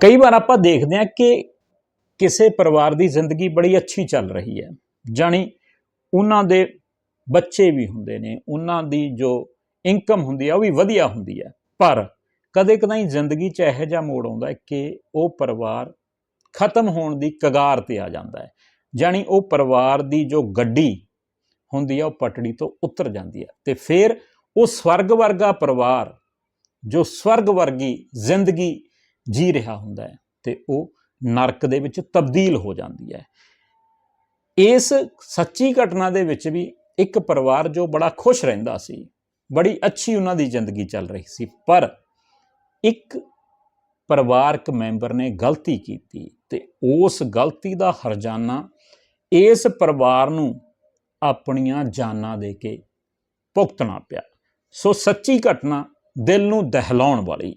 ਕਈ ਵਾਰ ਆਪਾਂ ਦੇਖਦੇ ਹਾਂ ਕਿ ਕਿਸੇ ਪਰਿਵਾਰ ਦੀ ਜ਼ਿੰਦਗੀ ਬੜੀ ਅੱਛੀ ਚੱਲ ਰਹੀ ਹੈ। ਜਾਣੀ ਉਹਨਾਂ ਦੇ ਬੱਚੇ ਵੀ ਹੁੰਦੇ ਨੇ, ਉਹਨਾਂ ਦੀ ਜੋ ਇਨਕਮ ਹੁੰਦੀ ਹੈ ਉਹ ਵੀ ਵਧੀਆ ਹੁੰਦੀ ਹੈ। ਪਰ ਕਦੇ ਕਦਾਈ ਜ਼ਿੰਦਗੀ 'ਚ ਇਹੋ ਜਿਹਾ ਮੋੜ ਆਉਂਦਾ ਹੈ ਕਿ ਉਹ ਪਰਿਵਾਰ ਖਤਮ ਹੋਣ ਦੀ ਕਗਾਰ ਤੇ ਆ ਜਾਂਦਾ ਹੈ। ਜਾਣੀ ਉਹ ਪਰਿਵਾਰ ਦੀ ਜੋ ਗੱਡੀ ਹੁੰਦੀ ਹੈ ਉਹ ਪਟੜੀ ਤੋਂ ਉਤਰ ਜਾਂਦੀ ਹੈ ਤੇ ਫਿਰ ਉਹ ਸਵਰਗ ਵਰਗਾ ਪਰਿਵਾਰ, ਜੋ ਸਵਰਗ ਵਰਗੀ ਜ਼ਿੰਦਗੀ ਜੀ ਰਿਹਾ ਹੁੰਦਾ ਹੈ ਤੇ ਉਹ ਨਰਕ ਦੇ ਵਿੱਚ ਤਬਦੀਲ ਹੋ ਜਾਂਦੀ ਹੈ। ਇਸ ਸੱਚੀ ਘਟਨਾ ਦੇ ਵਿੱਚ ਵੀ ਇੱਕ ਪਰਿਵਾਰ ਜੋ ਬੜਾ ਖੁਸ਼ ਰਹਿੰਦਾ ਸੀ, ਬੜੀ ਅੱਛੀ ਉਹਨਾਂ ਦੀ ਜ਼ਿੰਦਗੀ ਚੱਲ ਰਹੀ ਸੀ, ਪਰ ਇੱਕ ਪਰਿਵਾਰਕ ਮੈਂਬਰ ਨੇ ਗਲਤੀ ਕੀਤੀ ਤੇ ਉਸ ਗਲਤੀ ਦਾ ਹਰਜਾਨਾ ਇਸ ਪਰਿਵਾਰ ਨੂੰ ਆਪਣੀਆਂ ਜਾਨਾਂ ਦੇ ਕੇ ਭੁਗਤਣਾ ਪਿਆ। ਸੋ ਸੱਚੀ ਘਟਨਾ ਦਿਲ ਨੂੰ ਦਹਿਲਾਉਣ ਵਾਲੀ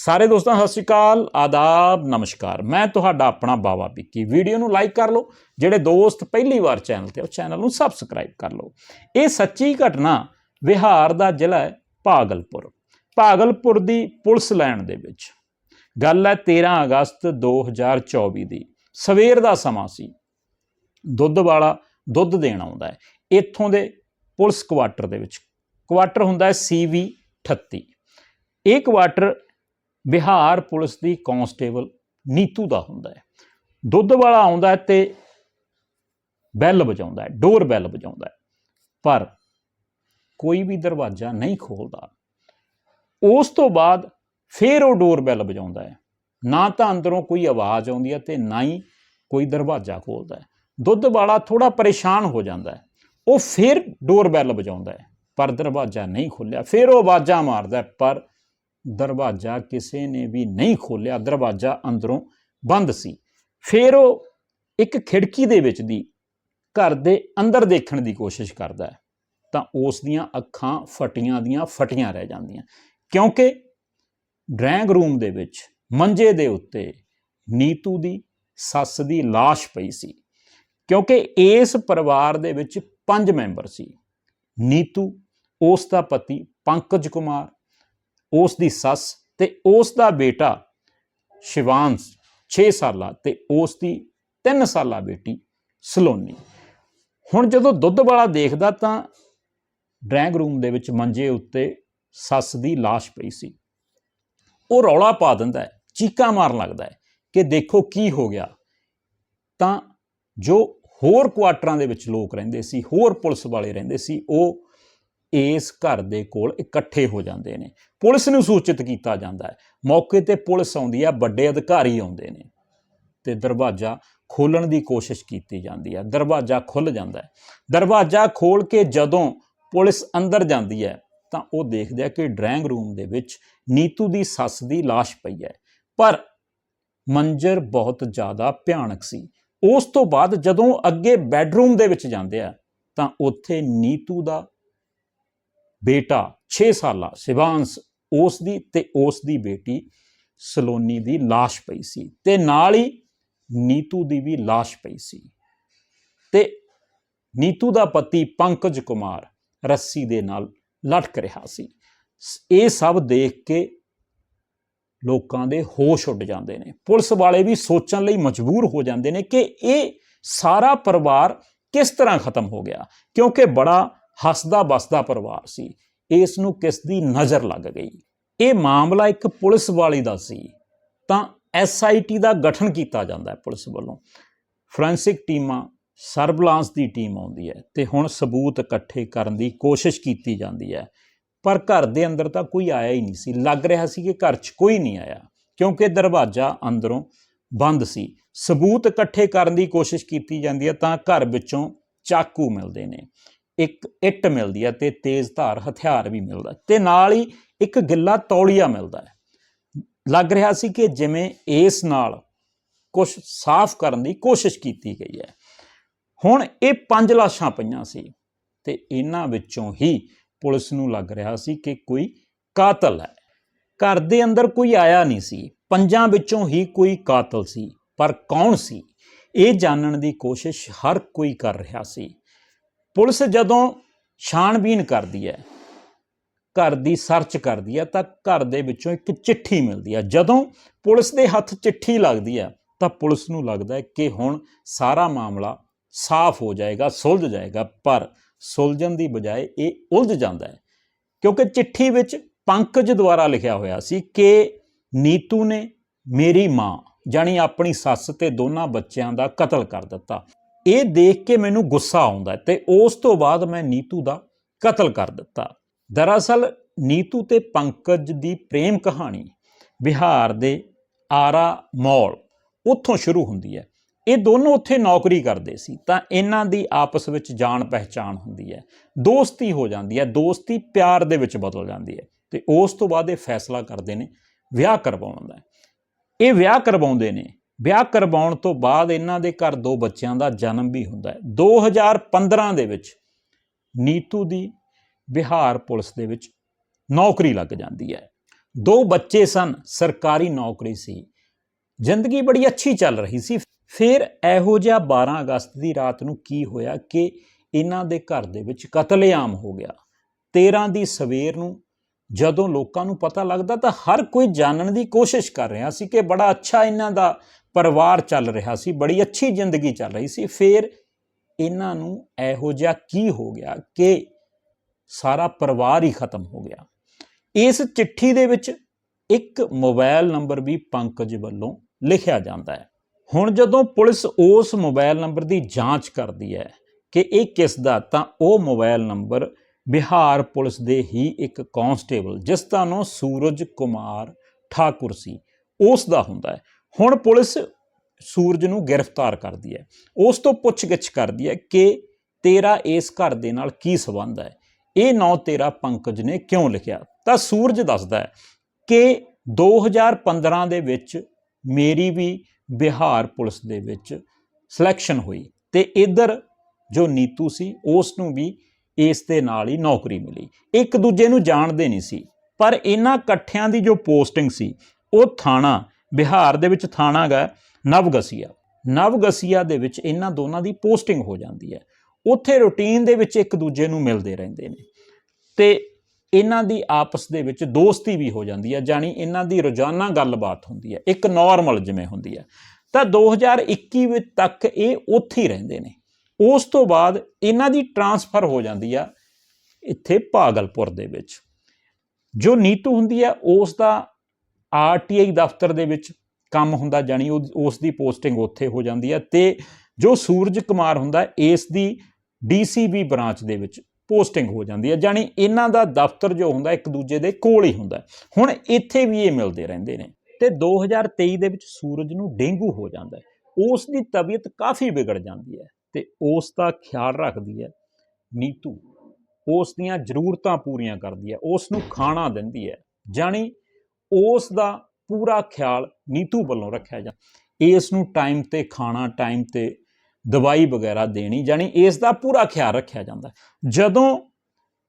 ਸਾਰੇ ਦੋਸਤਾਂ, ਸਤਿ ਸ਼੍ਰੀ ਅਕਾਲ। ਆਦਾਬ, ਨਮਸਕਾਰ। ਮੈਂ ਤੁਹਾਡਾ ਆਪਣਾ ਬਾਵਾ ਪਿੱਕੀ ਵੀਡੀਓ ਨੂੰ ਲਾਈਕ ਕਰ ਲਓ, ਜਿਹੜੇ ਦੋਸਤ ਪਹਿਲੀ ਵਾਰ ਚੈਨਲ ਤੇ ਉਹ ਚੈਨਲ ਨੂੰ ਸਬਸਕ੍ਰਾਈਬ ਕਰ ਲਓ। ਇਹ ਸੱਚੀ ਘਟਨਾ ਬਿਹਾਰ ਦਾ ਜ਼ਿਲ੍ਹਾ ਹੈ ਭਾਗਲਪੁਰ। ਭਾਗਲਪੁਰ ਦੀ ਪੁਲਿਸ ਲਾਈਨ ਦੇ ਵਿੱਚ। ਗੱਲ ਹੈ 13 ਅਗਸਤ 2024 ਦੀ। ਸਵੇਰ ਦਾ ਸਮਾਂ ਸੀ। ਦੁੱਧ ਵਾਲਾ ਦੁੱਧ ਦੇਣ ਆਉਂਦਾ ਹੈ। ਇੱਥੋਂ ਦੇ ਪੁਲਿਸ ਕੁਆਟਰ ਦੇ ਵਿੱਚ। ਕੁਆਟਰ ਹੁੰਦਾ ਹੈ ਸੀਵੀ 38 ਇਹ ਕੁਆਟਰ ਬਿਹਾਰ ਪੁਲਿਸ ਦੀ ਕਾਂਸਟੇਬਲ ਨੀਤੂ ਦਾ ਹੁੰਦਾ ਹੈ। ਦੁੱਧ ਵਾਲਾ ਆਉਂਦਾ ਹੈ ਤੇ ਬੈਲ ਵਜਾਉਂਦਾ ਹੈ, ਡੋਰ ਬੈਲ ਵਜਾਉਂਦਾ ਹੈ। ਪਰ ਕੋਈ ਵੀ ਦਰਵਾਜ਼ਾ ਨਹੀਂ ਖੋਲਦਾ। ਉਸ ਤੋਂ ਬਾਅਦ ਫੇਰ ਉਹ ਡੋਰ ਬੈਲ ਵਜਾਉਂਦਾ ਹੈ। ਨਾ ਤਾਂ ਅੰਦਰੋਂ ਕੋਈ ਆਵਾਜ਼ ਆਉਂਦੀ ਹੈ ਤੇ ਨਾ ਹੀ ਕੋਈ ਦਰਵਾਜ਼ਾ ਖੋਲਦਾ ਹੈ। ਦੁੱਧ ਵਾਲਾ ਥੋੜਾ ਪਰੇਸ਼ਾਨ ਹੋ ਜਾਂਦਾ ਹੈ। ਉਹ ਫੇਰ ਡੋਰ ਬੈਲ ਵਜਾਉਂਦਾ ਹੈ, ਪਰ ਦਰਵਾਜ਼ਾ ਨਹੀਂ ਖੁੱਲਿਆ। ਫਿਰ ਉਹ ਆਵਾਜ਼ਾਂ ਮਾਰਦਾ ਪਰ ਦਰਵਾਜ਼ਾ ਕਿਸੇ ਨੇ ਵੀ ਨਹੀਂ ਖੋਲਿਆ ਦਰਵਾਜ਼ਾ ਅੰਦਰੋਂ ਬੰਦ ਸੀ। ਫਿਰ ਉਹ ਇੱਕ ਖਿੜਕੀ ਦੇ ਵਿੱਚ ਦੀ ਘਰ ਦੇ ਅੰਦਰ ਦੇਖਣ ਦੀ ਕੋਸ਼ਿਸ਼ ਕਰਦਾ ਹੈ, ਤਾਂ ਉਸ ਦੀਆਂ ਅੱਖਾਂ ਫਟੀਆਂ ਦੀਆਂ ਫਟੀਆਂ ਰਹਿ ਜਾਂਦੀਆਂ। ਕਿਉਂਕਿ ਡਰਾਇੰਗ ਰੂਮ ਦੇ ਵਿੱਚ ਮੰਜੇ ਦੇ ਉੱਤੇ ਨੀਤੂ ਦੀ ਸੱਸ ਦੀ লাশ ਪਈ ਸੀ, ਕਿਉਂਕਿ ਇਸ ਪਰਿਵਾਰ ਦੇ ਵਿੱਚ ਪੰਜ ਮੈਂਬਰ ਸੀ। ਨੀਤੂ, ਉਸ ਦਾ ਪਤੀ ਪੰਕਜ ਕੁਮਾਰ ਉਸ ਦੀ ਸੱਸ ਤੇ ਉਸ ਦਾ ਬੇਟਾ ਸ਼ਿਵਾਂਸ਼ 6 ਸਾਲਾ ਤੇ ਉਸ ਦੀ 3 ਸਾਲਾ ਬੇਟੀ ਸਲੋਨੀ। ਹੁਣ ਜਦੋਂ ਦੁੱਧ ਵਾਲਾ ਦੇਖਦਾ ਤਾਂ ਡਰਾਇੰਗ ਰੂਮ ਦੇ ਵਿੱਚ ਮੰਜੇ ਉੱਤੇ ਸੱਸ ਦੀ লাশ ਪਈ ਸੀ। ਉਹ ਰੌਲਾ ਪਾ ਦਿੰਦਾ ਹੈ, ਚੀਕਾਂ ਮਾਰਨ ਲੱਗਦਾ ਹੈ ਕਿ ਦੇਖੋ ਕੀ ਹੋ ਗਿਆ। ਤਾਂ ਜੋ ਹੋਰ ਕੁਆਟਰਾਂ ਦੇ ਵਿੱਚ ਲੋਕ ਰਹਿੰਦੇ ਸੀ, ਹੋਰ ਪੁਲਿਸ ਵਾਲੇ ਰਹਿੰਦੇ ਸੀ, ਉਹ ਇਸ ਘਰ ਦੇ ਕੋਲ ਇਕੱਠੇ ਹੋ ਜਾਂਦੇ ਨੇ। ਪੁਲਿਸ ਨੂੰ ਸੂਚਿਤ ਕੀਤਾ ਜਾਂਦਾ ਹੈ। ਮੌਕੇ ਤੇ ਪੁਲਿਸ ਆਉਂਦੀ ਹੈ, ਵੱਡੇ ਅਧਿਕਾਰੀ ਆਉਂਦੇ ਨੇ ਤੇ ਦਰਵਾਜ਼ਾ ਖੋਲਣ ਦੀ ਕੋਸ਼ਿਸ਼ ਕੀਤੀ ਜਾਂਦੀ ਹੈ। ਦਰਵਾਜ਼ਾ ਖੁੱਲ ਜਾਂਦਾ ਹੈ। ਦਰਵਾਜ਼ਾ ਖੋਲ ਕੇ ਜਦੋਂ ਪੁਲਿਸ ਅੰਦਰ ਜਾਂਦੀ ਹੈ, ਤਾਂ ਉਹ ਦੇਖਦੇ ਆ ਕਿ ਡਰਾਇੰਗ ਰੂਮ ਦੇ ਵਿੱਚ ਨੀਤੂ ਦੀ ਸੱਸ ਦੀ লাশ ਪਈ ਹੈ। ਪਰ ਮੰਜ਼ਰ ਬਹੁਤ ਜ਼ਿਆਦਾ ਭਿਆਨਕ ਸੀ। ਉਸ ਤੋਂ ਬਾਅਦ ਜਦੋਂ ਅੱਗੇ ਬੈੱਡਰੂਮ ਦੇ ਵਿੱਚ ਜਾਂਦੇ ਆ, ਤਾਂ ਉੱਥੇ ਨੀਤੂ ਦਾ ਬੇਟਾ 6 ਸਾਲਾ ਸ਼ਿਵਾਂਸ਼ ਉਸ ਦੀ ਤੇ ਉਸ ਦੀ ਬੇਟੀ ਸਲੋਨੀ ਦੀ লাশ ਪਈ ਸੀ ਤੇ ਨਾਲ ਹੀ ਨੀਤੂ ਦੀ ਵੀ লাশ ਪਈ ਸੀ ਤੇ ਨੀਤੂ ਦਾ ਪਤੀ ਪੰਕਜ ਕੁਮਾਰ ਰੱਸੀ ਦੇ ਨਾਲ ਲਟਕ ਰਿਹਾ ਸੀ ਸ- ਇਹ ਸਭ ਦੇਖ ਕੇ ਲੋਕਾਂ ਦੇ ਹੋਸ਼ ਉੱਡ ਜਾਂਦੇ ਨੇ ਪੁਲਿਸ ਵਾਲੇ ਵੀ ਸੋਚਣ ਲਈ ਮਜਬੂਰ ਹੋ ਜਾਂਦੇ ਨੇ ਕਿ ਇਹ ਸਾਰਾ ਪਰਿਵਾਰ ਕਿਸ ਤਰ੍ਹਾਂ ਖਤਮ ਹੋ ਗਿਆ ਕਿਉਂਕਿ ਬੜਾ ਹੱਸਦਾ ਬਸਦਾ ਪਰਿਵਾਰ ਸੀ। ਇਸ ਨੂੰ ਕਿਸ ਦੀ ਨਜ਼ਰ ਲੱਗ ਗਈ? ਇਹ ਮਾਮਲਾ ਇੱਕ ਪੁਲਿਸ ਵਾਲੀ ਦਾ ਸੀ। ਤਾਂ ਐਸਆਈਟੀ ਦਾ ਗਠਨ ਕੀਤਾ ਜਾਂਦਾ ਹੈ ਪੁਲਿਸ ਵੱਲੋਂ। ਫੋਰੈਂਸਿਕ ਟੀਮਾਂ, ਸਰਬਲਾਂਸ ਦੀ ਟੀਮ ਆਉਂਦੀ ਹੈ ਤੇ ਹੁਣ ਸਬੂਤ ਇਕੱਠੇ ਕਰਨ ਦੀ ਕੋਸ਼ਿਸ਼ ਕੀਤੀ ਜਾਂਦੀ ਹੈ। ਪਰ ਘਰ ਦੇ ਅੰਦਰ ਤਾਂ ਕੋਈ ਆਇਆ ਹੀ ਨਹੀਂ ਸੀ। ਲੱਗ ਰਿਹਾ ਸੀ ਕਿ ਘਰ 'ਚ ਕੋਈ ਨਹੀਂ ਆਇਆ, ਕਿਉਂਕਿ ਦਰਵਾਜ਼ਾ ਅੰਦਰੋਂ ਬੰਦ ਸੀ। ਸਬੂਤ ਇਕੱਠੇ ਕਰਨ ਦੀ ਕੋਸ਼ਿਸ਼ ਕੀਤੀ ਜਾਂਦੀ ਹੈ ਤਾਂ ਘਰ ਵਿੱਚੋਂ ਚਾਕੂ ਮਿਲਦੇ ਨੇ। ਇੱਕ ਇੱਟ ਮਿਲਦੀ ਹੈ ਤੇ ਤੇਜ਼ ਧਾਰ, ਹਥਿਆਰ ਵੀ ਮਿਲਦਾ ਤੇ ਨਾਲ ਹੀ ਇੱਕ ਗਿੱਲਾ ਤੌਲੀਆ ਮਿਲਦਾ ਹੈ। ਲੱਗ ਰਿਹਾ ਸੀ ਕਿ ਜਿਵੇਂ ਇਸ ਨਾਲ ਕੁਝ ਸਾਫ਼ ਕਰਨ ਦੀ ਕੋਸ਼ਿਸ਼ ਕੀਤੀ ਗਈ ਹੈ। ਹੁਣ ਇਹ ਪੰਜ ਲਾਸ਼ਾਂ ਪਈਆਂ ਸੀ ਤੇ ਇਹਨਾਂ ਵਿੱਚੋਂ ਹੀ ਪੁਲਿਸ ਨੂੰ ਲੱਗ ਰਿਹਾ ਸੀ ਕਿ ਕੋਈ ਕਾਤਲ ਹੈ। ਘਰ ਦੇ ਅੰਦਰ ਕੋਈ ਆਇਆ ਨਹੀਂ ਸੀ। ਪੰਜਾਂ ਵਿੱਚੋਂ ਹੀ ਕੋਈ ਕਾਤਲ ਸੀ। ਪਰ ਕੌਣ ਸੀ? ਇਹ ਜਾਣਨ ਦੀ ਕੋਸ਼ਿਸ਼ ਹਰ ਕੋਈ ਕਰ ਰਿਹਾ ਸੀ। ਪੁਲਿਸ ਜਦੋਂ ਛਾਣਬੀਨ ਕਰਦੀ ਹੈ, ਘਰ ਦੀ ਸਰਚ ਕਰਦੀ ਹੈ, ਤਾਂ ਘਰ ਦੇ ਵਿੱਚੋਂ ਇੱਕ ਚਿੱਠੀ ਮਿਲਦੀ ਹੈ। ਜਦੋਂ ਪੁਲਿਸ ਦੇ ਹੱਥ ਚਿੱਠੀ ਲੱਗਦੀ ਹੈ, ਤਾਂ ਪੁਲਿਸ ਨੂੰ ਲੱਗਦਾ ਹੈ ਕਿ ਹੁਣ ਸਾਰਾ ਮਾਮਲਾ ਸਾਫ਼ ਹੋ ਜਾਏਗਾ, ਸੁਲਝ ਜਾਏਗਾ, ਪਰ ਸੁਲਝਣ ਦੀ ਬਜਾਏ ਇਹ ਉਲਝ ਜਾਂਦਾ ਹੈ। ਕਿਉਂਕਿ ਚਿੱਠੀ ਵਿੱਚ ਪੰਕਜ ਦੁਆਰਾ ਲਿਖਿਆ ਹੋਇਆ ਸੀ ਕਿ ਨੀਤੂ ਨੇ ਮੇਰੀ ਮਾਂ ਜਾਨੀ ਆਪਣੀ ਸੱਸ ਤੇ ਦੋਨਾਂ ਬੱਚਿਆਂ ਦਾ ਕਤਲ ਕਰ ਦਿੱਤਾ। ਇਹ ਦੇਖ ਕੇ ਮੈਨੂੰ ਗੁੱਸਾ ਆਉਂਦਾ ਹੈ ਤੇ ਉਸ ਤੋਂ ਬਾਅਦ ਮੈਂ ਨੀਤੂ ਦਾ ਕਤਲ ਕਰ ਦਿੱਤਾ। ਦਰਅਸਲ ਨੀਤੂ ਤੇ ਪੰਕਜ ਦੀ ਪ੍ਰੇਮ ਕਹਾਣੀ ਬਿਹਾਰ ਦੇ ਆਰਾ ਮੌਲ ਉੱਥੋਂ ਸ਼ੁਰੂ ਹੁੰਦੀ ਹੈ। ਇਹ ਦੋਨੋਂ ਉੱਥੇ ਨੌਕਰੀ ਕਰਦੇ ਸੀ ਤਾਂ ਇਹਨਾਂ ਦੀ ਆਪਸ ਵਿੱਚ ਜਾਣ ਪਹਿਚਾਣ ਹੁੰਦੀ ਹੈ। ਦੋਸਤੀ ਹੋ ਜਾਂਦੀ ਹੈ, ਦੋਸਤੀ ਪਿਆਰ ਦੇ ਵਿੱਚ ਬਦਲ ਜਾਂਦੀ ਹੈ ਤੇ ਉਸ ਤੋਂ ਬਾਅਦ ਇਹ ਫੈਸਲਾ ਕਰਦੇ ਨੇ ਵਿਆਹ ਕਰਵਾਉਣ ਦਾ। ਇਹ ਵਿਆਹ ਕਰਵਾਉਂਦੇ ਨੇ ਵਿਆਹ ਕਰਵਾਉਣ ਤੋਂ ਬਾਅਦ ਇਹਨਾਂ ਦੇ ਘਰ ਦੋ ਬੱਚਿਆਂ ਦਾ ਜਨਮ ਵੀ ਹੁੰਦਾ ਹੈ। 2015 ਦੇ ਵਿੱਚ ਨੀਤੂ ਦੀ ਬਿਹਾਰ ਪੁਲਿਸ ਦੇ ਵਿੱਚ ਨੌਕਰੀ ਲੱਗ ਜਾਂਦੀ ਹੈ। ਦੋ ਬੱਚੇ ਸਨ, ਸਰਕਾਰੀ ਨੌਕਰੀ ਸੀ। ਜ਼ਿੰਦਗੀ ਬੜੀ ਅੱਛੀ ਚੱਲ ਰਹੀ ਸੀ। ਫਿਰ ਇਹੋ ਜਿਹਾ 12 ਅਗਸਤ ਦੀ ਰਾਤ ਨੂੰ ਕੀ ਹੋਇਆ ਕਿ ਇਹਨਾਂ ਦੇ ਘਰ ਦੇ ਵਿੱਚ ਕਤਲੇਆਮ ਹੋ ਗਿਆ। 13 ਦੀ ਸਵੇਰ ਨੂੰ ਜਦੋਂ ਲੋਕਾਂ ਨੂੰ ਪਤਾ ਲੱਗਦਾ ਤਾਂ ਹਰ ਕੋਈ ਜਾਣਨ ਦੀ ਕੋਸ਼ਿਸ਼ ਕਰ ਰਿਹਾ ਸੀ ਕਿ ਬੜਾ ਅੱਛਾ ਇਹਨਾਂ ਦਾ ਪਰਿਵਾਰ ਚੱਲ ਰਿਹਾ ਸੀ, ਬੜੀ ਅੱਛੀ ਜ਼ਿੰਦਗੀ ਚੱਲ ਰਹੀ ਸੀ। ਫਿਰ ਇਹਨਾਂ ਨੂੰ ਇਹੋ ਜਿਹਾ ਕੀ ਹੋ ਗਿਆ ਕਿ ਸਾਰਾ ਪਰਿਵਾਰ ਹੀ ਖਤਮ ਹੋ ਗਿਆ। ਇਸ ਚਿੱਠੀ ਦੇ ਵਿੱਚ ਇੱਕ ਮੋਬਾਈਲ ਨੰਬਰ ਵੀ ਪੰਕਜ ਵੱਲੋਂ ਲਿਖਿਆ ਜਾਂਦਾ ਹੈ। ਹੁਣ ਜਦੋਂ ਪੁਲਿਸ ਉਸ ਮੋਬਾਈਲ ਨੰਬਰ ਦੀ ਜਾਂਚ ਕਰਦੀ ਹੈ ਕਿ ਇਹ ਕਿਸ ਦਾ, ਤਾਂ ਉਹ ਮੋਬਾਈਲ ਨੰਬਰ ਬਿਹਾਰ ਪੁਲਿਸ ਦੇ ਹੀ ਇੱਕ ਕਾਂਸਟੇਬਲ, ਜਿਸ ਦਾ ਨਾਮ ਸੂਰਜ ਕੁਮਾਰ ਠਾਕੁਰ ਸੀ। ਉਸ ਦਾ ਹੁੰਦਾ ਹੈ। ਹੁਣ ਪੁਲਿਸ ਸੂਰਜ ਨੂੰ ਗ੍ਰਿਫਤਾਰ ਕਰਦੀ ਹੈ। ਉਸ ਤੋਂ ਪੁੱਛਗਿੱਛ ਕਰਦੀ ਹੈ ਕਿ ਤੇਰਾ ਇਸ ਘਰ ਦੇ ਨਾਲ ਕੀ ਸਬੰਧ ਹੈ? ਇਹ ਨਾਂ ਤੇਰਾ ਪੰਕਜ ਨੇ ਕਿਉਂ ਲਿਖਿਆ? ਤਾਂ ਸੂਰਜ ਦੱਸਦਾ ਹੈ ਕਿ 2015 ਦੇ ਵਿੱਚ ਮੇਰੀ ਵੀ ਬਿਹਾਰ ਪੁਲਿਸ ਦੇ ਵਿੱਚ ਸਿਲੈਕਸ਼ਨ ਹੋਈ ਤੇ ਇਧਰ ਜੋ ਨੀਤੂ ਸੀ, ਉਸ ਨੂੰ ਵੀ ਇਸ ਦੇ ਨਾਲ ਹੀ ਨੌਕਰੀ ਮਿਲੀ। ਇੱਕ ਦੂਜੇ ਨੂੰ ਜਾਣਦੇ ਨਹੀਂ ਸੀ, ਪਰ ਇਹਨਾਂ ਇਕੱਠਿਆਂ ਦੀ ਜੋ ਪੋਸਟਿੰਗ ਸੀ, ਉਹ ਥਾਣਾ, ਬਿਹਾਰ ਦੇ ਵਿੱਚ ਥਾਣਾ ਗਾ, ਨਵਗਸੀਆ। ਨਵਗਸੀਆ ਦੇ ਵਿੱਚ ਇਹਨਾਂ ਦੋਨਾਂ ਦੀ ਪੋਸਟਿੰਗ ਹੋ ਜਾਂਦੀ ਹੈ। ਉੱਥੇ ਰੁਟੀਨ ਦੇ ਵਿੱਚ ਇੱਕ ਦੂਜੇ ਨੂੰ ਮਿਲਦੇ ਰਹਿੰਦੇ ਨੇ। ਤੇ ਇਹਨਾਂ ਦੀ ਆਪਸ ਦੇ ਵਿੱਚ ਦੋਸਤੀ ਵੀ ਹੋ ਜਾਂਦੀ ਹੈ ਜਾਨੀ ਇਹਨਾਂ ਦੀ ਰੋਜ਼ਾਨਾ ਗੱਲਬਾਤ ਹੁੰਦੀ ਹੈ। ਇੱਕ ਨਾਰਮਲ ਜਿਵੇਂ ਹੁੰਦੀ ਹੈ। ਤਾਂ 2021 ਵਿੱਚ ਤੱਕ ਇਹ ਉੱਥੇ ਹੀ ਰਹਿੰਦੇ ਨੇ। ਉਸ ਤੋਂ ਬਾਅਦ ਇਹਨਾਂ ਦੀ ਟਰਾਂਸਫਰ ਹੋ ਜਾਂਦੀ ਆ ਇੱਥੇ ਭਾਗਲਪੁਰ ਦੇ ਵਿੱਚ। ਜੋ ਨੀਤੂ ਹੁੰਦੀ ਹੈ ਉਸ ਦਾ ਆਰਟੀਆਈ ਦਫ਼ਤਰ ਦੇ ਵਿੱਚ ਕੰਮ ਹੁੰਦਾ ਜਾਨੀ ਉਸ ਦੀ ਪੋਸਟਿੰਗ ਉੱਥੇ ਹੋ ਜਾਂਦੀ ਹੈ ਤੇ ਜੋ ਸੂਰਜ ਕੁਮਾਰ ਹੁੰਦਾ, ਇਸ ਦੀ ਡੀਸੀਬੀ ਬ੍ਰਾਂਚ ਦੇ ਵਿੱਚ ਪੋਸਟਿੰਗ ਹੋ ਜਾਂਦੀ ਹੈ ਜਾਨੀ ਇਹਨਾਂ ਦਾ ਦਫ਼ਤਰ ਜੋ ਹੁੰਦਾ, ਇੱਕ ਦੂਜੇ ਦੇ ਕੋਲ ਹੀ ਹੁੰਦਾ। ਹੁਣ ਇੱਥੇ ਵੀ ਇਹ ਮਿਲਦੇ ਰਹਿੰਦੇ ਨੇ ਤੇ 2023 ਦੇ ਵਿੱਚ ਸੂਰਜ ਨੂੰ ਡੇਂਗੂ ਹੋ ਜਾਂਦਾ ਉਸ ਦੀ ਤਬੀਅਤ ਕਾਫੀ ਵਿਗੜ ਜਾਂਦੀ ਹੈ। ਤੇ ਉਸ ਦਾ ਖਿਆਲ ਰੱਖਦੀ ਹੈ ਨੀਤੂ। ਉਸ ਦੀਆਂ ਜ਼ਰੂਰਤਾਂ ਪੂਰੀਆਂ ਕਰਦੀ ਹੈ, ਉਸ ਨੂੰ ਖਾਣਾ ਦਿੰਦੀ ਹੈ ਜਾਨੀ ਉਸ ਦਾ ਪੂਰਾ ਖਿਆਲ ਨੀਤੂ ਵੱਲੋਂ ਰੱਖਿਆ ਜਾ, ਇਸ ਨੂੰ ਟਾਈਮ ਤੇ ਖਾਣਾ ਟਾਈਮ ਤੇ ਦਵਾਈ ਵਗੈਰਾ ਦੇਣੀ ਜਾਨੀ ਇਸ ਦਾ ਪੂਰਾ ਖਿਆਲ ਰੱਖਿਆ ਜਾਂਦਾ। ਜਦੋਂ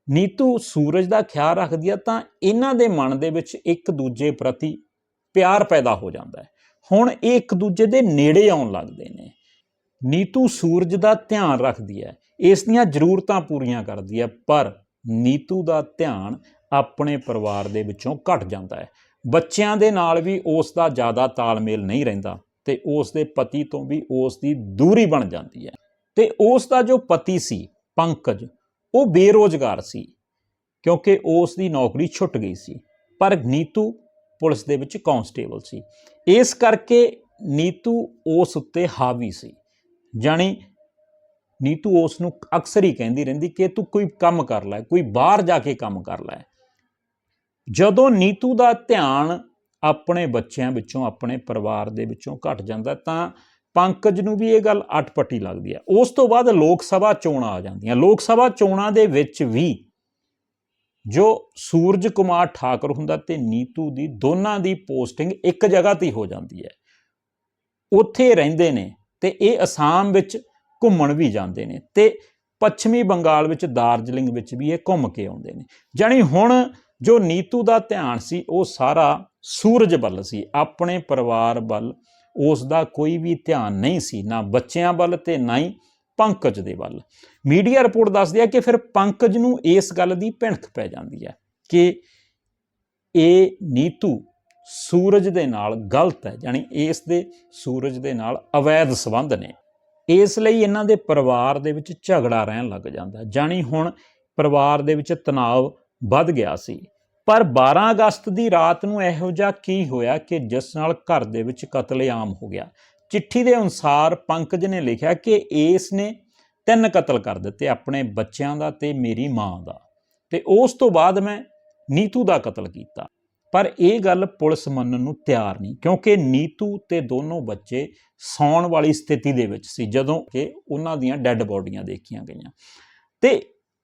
ਨੀਤੂ ਸੂਰਜ ਦਾ ਖਿਆਲ ਰੱਖਦੀ ਹੈ, ਤਾਂ ਇਹਨਾਂ ਦੇ ਮਨ ਦੇ ਵਿੱਚ ਇੱਕ ਦੂਜੇ ਪ੍ਰਤੀ ਪਿਆਰ ਪੈਦਾ ਹੋ ਜਾਂਦਾ ਹੈ। ਹੁਣ ਇਹ ਇੱਕ ਦੂਜੇ ਦੇ ਨੇੜੇ ਆਉਣ ਲੱਗਦੇ ਨੇ। ਨੀਤੂ ਸੂਰਜ ਦਾ ਧਿਆਨ ਰੱਖਦੀ ਹੈ, ਇਸ ਦੀਆਂ ਜ਼ਰੂਰਤਾਂ ਪੂਰੀਆਂ ਕਰਦੀ ਹੈ, ਪਰ ਨੀਤੂ ਦਾ ਧਿਆਨ ਆਪਣੇ ਪਰਿਵਾਰ ਦੇ ਵਿੱਚੋਂ ਘਟ ਜਾਂਦਾ ਹੈ। ਬੱਚਿਆਂ ਦੇ ਨਾਲ ਵੀ ਉਸ ਦਾ ਜ਼ਿਆਦਾ ਤਾਲਮੇਲ ਨਹੀਂ ਰਹਿੰਦਾ ਤੇ ਉਸ ਦੇ ਪਤੀ ਤੋਂ ਵੀ ਉਸ ਦੀ ਦੂਰੀ ਬਣ ਜਾਂਦੀ ਹੈ। ਤੇ ਉਸ ਦਾ ਜੋ ਪਤੀ ਸੀ, ਪੰਕਜ, ਉਹ ਬੇਰੋਜ਼ਗਾਰ ਸੀ, ਕਿਉਂਕਿ ਉਸ ਦੀ ਨੌਕਰੀ ਛੁੱਟ ਗਈ ਸੀ। ਪਰ ਨੀਤੂ ਪੁਲਿਸ ਦੇ ਵਿੱਚ ਕਾਂਸਟੇਬਲ ਸੀ। ਇਸ ਕਰਕੇ ਨੀਤੂ ਉਸ ਉੱਤੇ ਹਾਵੀ ਸੀ। ਜਾਣੀ ਨੀਤੂ ਉਸ ਨੂੰ ਅਕਸਰ ਹੀ ਕਹਿੰਦੀ ਰਹਿੰਦੀ ਕਿ ਤੂੰ ਕੋਈ ਕੰਮ ਕਰ ਲੈ, ਕੋਈ ਬਾਹਰ ਜਾ ਕੇ ਕੰਮ ਕਰ ਲੈ। ਜਦੋਂ ਨੀਤੂ ਦਾ ਧਿਆਨ ਆਪਣੇ ਬੱਚਿਆਂ ਵਿੱਚੋਂ, ਆਪਣੇ ਪਰਿਵਾਰ ਦੇ ਵਿੱਚੋਂ ਘਟ ਜਾਂਦਾ, ਤਾਂ ਪੰਕਜ ਨੂੰ ਵੀ ਇਹ ਗੱਲ ਅਟਪਟੀ ਲੱਗਦੀ ਹੈ। ਉਸ ਤੋਂ ਬਾਅਦ ਲੋਕ ਸਭਾ ਚੋਣਾਂ ਆ ਜਾਂਦੀਆਂ। ਲੋਕ ਸਭਾ ਚੋਣਾਂ ਦੇ ਵਿੱਚ ਵੀ ਜੋ ਸੂਰਜ ਕੁਮਾਰ ਠਾਕੁਰ ਹੁੰਦਾ ਤੇ ਨੀਤੂ ਦੀ ਦੋਨਾਂ ਦੀ ਪੋਸਟਿੰਗ ਇੱਕ ਜਗ੍ਹਾ ਤੇ ਹੋ ਜਾਂਦੀ ਹੈ। ਉੱਥੇ ਰਹਿੰਦੇ ਨੇ ਤੇ ਇਹ ਅਸਾਮ ਵਿੱਚ ਘੁੰਮਣ ਵੀ ਜਾਂਦੇ ਨੇ ਤੇ ਪੱਛਮੀ ਬੰਗਾਲ ਵਿੱਚ ਦਾਰਜਲਿੰਗ ਵਿੱਚ ਵੀ ਇਹ ਘੁੰਮ ਕੇ ਆਉਂਦੇ ਨੇ। ਜਾਨੀ ਹੁਣ ਜੋ ਨੀਤੂ ਦਾ ਧਿਆਨ ਸੀ, ਉਹ ਸਾਰਾ ਸੂਰਜ ਵੱਲ ਸੀ, ਆਪਣੇ ਪਰਿਵਾਰ ਵੱਲ ਉਸ ਦਾ ਕੋਈ ਵੀ ਧਿਆਨ ਨਹੀਂ ਸੀ, ਨਾ ਬੱਚਿਆਂ ਵੱਲ ਤੇ ਨਾ ਹੀ ਪੰਕਜ ਦੇ ਵੱਲ। ਮੀਡੀਆ ਰਿਪੋਰਟ ਦੱਸਦੀ ਹੈ ਕਿ ਫਿਰ ਪੰਕਜ ਨੂੰ ਇਸ ਗੱਲ ਦੀ ਭਿਣਕ ਪੈ ਜਾਂਦੀ ਹੈ ਕਿ ਇਹ ਨੀਤੂ ਸੂਰਜ ਦੇ ਨਾਲ ਗਲਤ ਹੈ, ਯਾਨੀ ਇਸ ਦੇ ਸੂਰਜ ਦੇ ਨਾਲ ਅਵੈਧ ਸੰਬੰਧ ਨੇ। ਇਸ ਲਈ ਇਹਨਾਂ ਦੇ ਪਰਿਵਾਰ ਦੇ ਵਿੱਚ ਝਗੜਾ ਰਹਿਣ ਲੱਗ ਜਾਂਦਾ। ਜਾਣੀ ਹੁਣ ਪਰਿਵਾਰ ਦੇ ਵਿੱਚ ਤਣਾਅ ਵੱਧ ਗਿਆ ਸੀ। ਪਰ 12 ਅਗਸਤ ਦੀ ਰਾਤ ਨੂੰ ਇਹੋ ਜਿਹਾ ਕੀ ਹੋਇਆ ਕਿ ਜਿਸ ਨਾਲ ਘਰ ਦੇ ਵਿੱਚ ਕਤਲੇਆਮ ਹੋ ਗਿਆ? ਚਿੱਠੀ ਦੇ ਅਨੁਸਾਰ ਪੰਕਜ ਨੇ ਲਿਖਿਆ ਕਿ ਇਸ ਨੇ ਤਿੰਨ ਕਤਲ ਕਰ ਦਿੱਤੇ, ਆਪਣੇ ਬੱਚਿਆਂ ਦਾ ਤੇ ਮੇਰੀ ਮਾਂ ਦਾ। ਤੇ ਉਸ ਤੋਂ ਬਾਅਦ ਮੈਂ ਨੀਤੂ ਦਾ ਕਤਲ ਕੀਤਾ। ਪਰ ਇਹ ਗੱਲ ਪੁਲਿਸ ਮੰਨਣ ਨੂੰ ਤਿਆਰ ਨਹੀਂ, ਕਿਉਂਕਿ ਨੀਤੂ ਤੇ ਦੋਨੋਂ ਬੱਚੇ ਸੌਣ ਵਾਲੀ ਸਥਿਤੀ ਦੇ ਵਿੱਚ ਸੀ, ਜਦੋਂ ਕਿ ਉਹਨਾਂ ਦੀਆਂ ਡੈੱਡ ਬੋਡੀਆਂ ਦੇਖੀਆਂ ਗਈਆਂ। ਤੇ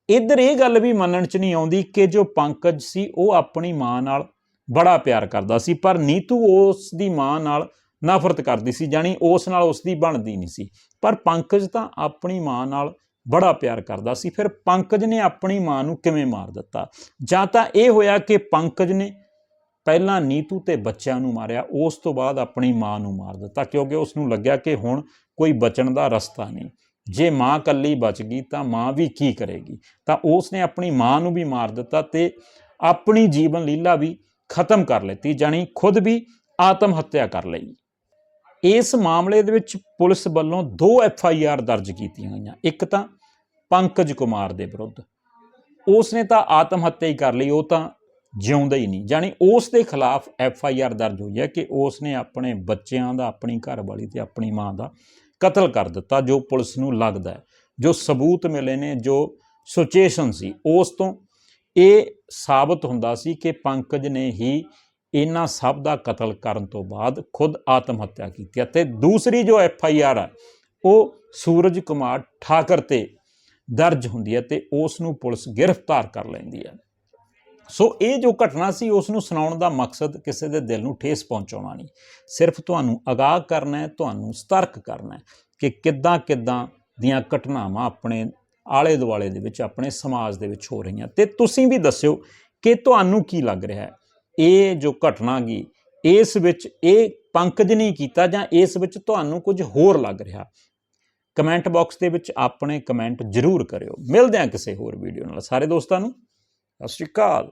ਇੱਧਰ ਇਹ ਗੱਲ ਵੀ ਮੰਨਣ 'ਚ ਨਹੀਂ ਆਉਂਦੀ ਕਿ ਜੋ ਪੰਕਜ ਸੀ, ਉਹ ਆਪਣੀ ਮਾਂ ਨਾਲ ਬੜਾ ਪਿਆਰ ਕਰਦਾ ਸੀ, ਪਰ ਨੀਤੂ ਉਸ ਦੀ ਮਾਂ ਨਾਲ ਨਫ਼ਰਤ ਕਰਦੀ ਸੀ ਜਾਨੀ ਉਸ ਨਾਲ ਉਸ ਦੀ ਬਣਦੀ ਨਹੀਂ ਸੀ। ਪਰ ਪੰਕਜ ਤਾਂ ਆਪਣੀ ਮਾਂ ਨਾਲ ਬੜਾ ਪਿਆਰ ਕਰਦਾ ਸੀ, ਫਿਰ ਪੰਕਜ ਨੇ ਆਪਣੀ ਮਾਂ ਨੂੰ ਕਿਵੇਂ ਮਾਰ ਦਿੱਤਾ? ਜਾਂ ਤਾਂ ਇਹ ਹੋਇਆ ਕਿ ਪੰਕਜ ਨੇ ਪਹਿਲਾਂ ਨੀਤੂ ਤੇ ਬੱਚਿਆਂ ਨੂੰ ਮਾਰਿਆ, ਉਸ ਤੋਂ ਬਾਅਦ ਆਪਣੀ ਮਾਂ ਨੂੰ ਮਾਰ ਦਿੱਤਾ, ਕਿਉਂਕਿ ਉਸ ਨੂੰ ਲੱਗਿਆ ਕਿ ਹੁਣ ਕੋਈ ਬਚਣ ਦਾ ਰਸਤਾ ਨਹੀਂ। ਜੇ ਮਾਂ ਕੱਲੀ ਬਚ ਗਈ ਤਾਂ ਮਾਂ ਵੀ ਕੀ ਕਰੇਗੀ? ਤਾਂ ਉਸ ਨੇ ਆਪਣੀ ਮਾਂ ਨੂੰ ਵੀ ਮਾਰ ਦਿੱਤਾ ਤੇ ਆਪਣੀ ਜੀਵਨ ਲੀਲਾ ਵੀ ਖਤਮ ਕਰ ਲਈ ਜਾਨੀ ਖੁਦ ਵੀ ਆਤਮ ਹੱਤਿਆ ਕਰ ਲਈ। ਇਸ ਮਾਮਲੇ ਦੇ ਵਿੱਚ ਪੁਲਿਸ ਵੱਲੋਂ ਦੋ ਐਫ ਆਈ ਆਰ ਦਰਜ ਕੀਤੀਆਂ ਗਈਆਂ। ਇੱਕ ਤਾਂ ਪੰਕਜ ਕੁਮਾਰ ਦੇ ਵਿਰੁੱਧ। ਉਸ ਨੇ ਤਾਂ ਆਤਮ ਹੱਤਿਆ ਹੀ ਕਰ ਲਈ, ਉਹ ਤਾਂ ਜਿਉਂਦਾ ਹੀ ਨਹੀਂ। ਜਾਨੀ ਉਸ ਦੇ ਖਿਲਾਫ ਐਫ ਆਈ ਆਰ ਦਰਜ ਹੋਈ ਹੈ ਕਿ ਉਸ ਨੇ ਆਪਣੇ ਬੱਚਿਆਂ ਦਾ, ਆਪਣੀ ਘਰਵਾਲੀ ਤੇ ਆਪਣੀ ਮਾਂ ਦਾ ਕਤਲ ਕਰ ਦਿੱਤਾ, ਜੋ ਪੁਲਿਸ ਨੂੰ ਲੱਗਦਾ ਹੈ। ਜੋ ਸਬੂਤ ਮਿਲੇ ਨੇ, ਜੋ ਸਿਚੁਏਸ਼ਨ ਸੀ, ਉਸ ਤੋਂ ਇਹ ਸਾਬਤ ਹੁੰਦਾ ਸੀ ਕਿ ਪੰਕਜ ਨੇ ਹੀ ਇਹਨਾਂ ਸਭ ਦਾ ਕਤਲ ਕਰਨ ਤੋਂ ਬਾਅਦ ਖੁਦ ਆਤਮ ਹੱਤਿਆ ਕੀਤੀ ਅਤੇ ਦੂਸਰੀ ਜੋ ਐਫ ਆਈ ਆਰ ਹੈ, ਉਹ ਸੂਰਜ ਕੁਮਾਰ ਠਾਕਰ ਤੇ ਦਰਜ ਹੁੰਦੀ ਹੈ ਤੇ ਉਸ ਨੂੰ ਪੁਲਿਸ ਗ੍ਰਿਫਤਾਰ ਕਰ ਲੈਂਦੀ ਹੈ। ਸੋ ਇਹ ਜੋ ਘਟਨਾ ਸੀ ਉਸ ਨੂੰ ਸੁਣਾਉਣ ਦਾ ਮਕਸਦ ਕਿਸੇ ਦੇ ਦਿਲ ਨੂੰ ਠੇਸ ਪਹੁੰਚਾਉਣਾ ਨਹੀਂ। ਸਿਰਫ ਤੁਹਾਨੂੰ ਅਗਾਹ ਕਰਨਾ ਹੈ, ਤੁਹਾਨੂੰ ਸਤਰਕ ਕਰਨਾ ਹੈ ਕਿ ਕਿੱਦਾਂ ਕਿੱਦਾਂ ਦੀਆਂ ਘਟਨਾਵਾਂ ਆਪਣੇ ਆਲੇ ਦੁਆਲੇ ਦੇ ਵਿੱਚ, ਆਪਣੇ ਸਮਾਜ ਦੇ ਵਿੱਚ ਹੋ ਰਹੀਆਂ। ਤੇ ਤੁਸੀਂ ਵੀ ਦੱਸਿਓ ਕਿ ਤੁਹਾਨੂੰ ਕੀ ਲੱਗ ਰਿਹਾ ਹੈ? ਇਹ ਜੋ ਘਟਨਾ ਗਈ ਇਸ ਵਿੱਚ ਇਹ ਪੰਕਜ ਨਹੀਂ ਕੀਤਾ ਜਾਂ ਇਸ ਵਿੱਚ ਤੁਹਾਨੂੰ ਕੁਝ ਹੋਰ ਲੱਗ ਰਿਹਾ? ਕਮੈਂਟ ਬਾਕਸ ਦੇ ਵਿੱਚ ਆਪਣੇ ਕਮੈਂਟ ਜ਼ਰੂਰ ਕਰਿਓ। ਮਿਲਦੇ ਹਾਂ ਕਿਸੇ ਹੋਰ ਵੀਡੀਓ ਨਾਲ। ਸਾਰੇ ਦੋਸਤਾਂ ਨੂੰ ਸਤਿ ਸ਼੍ਰੀ ਅਕਾਲ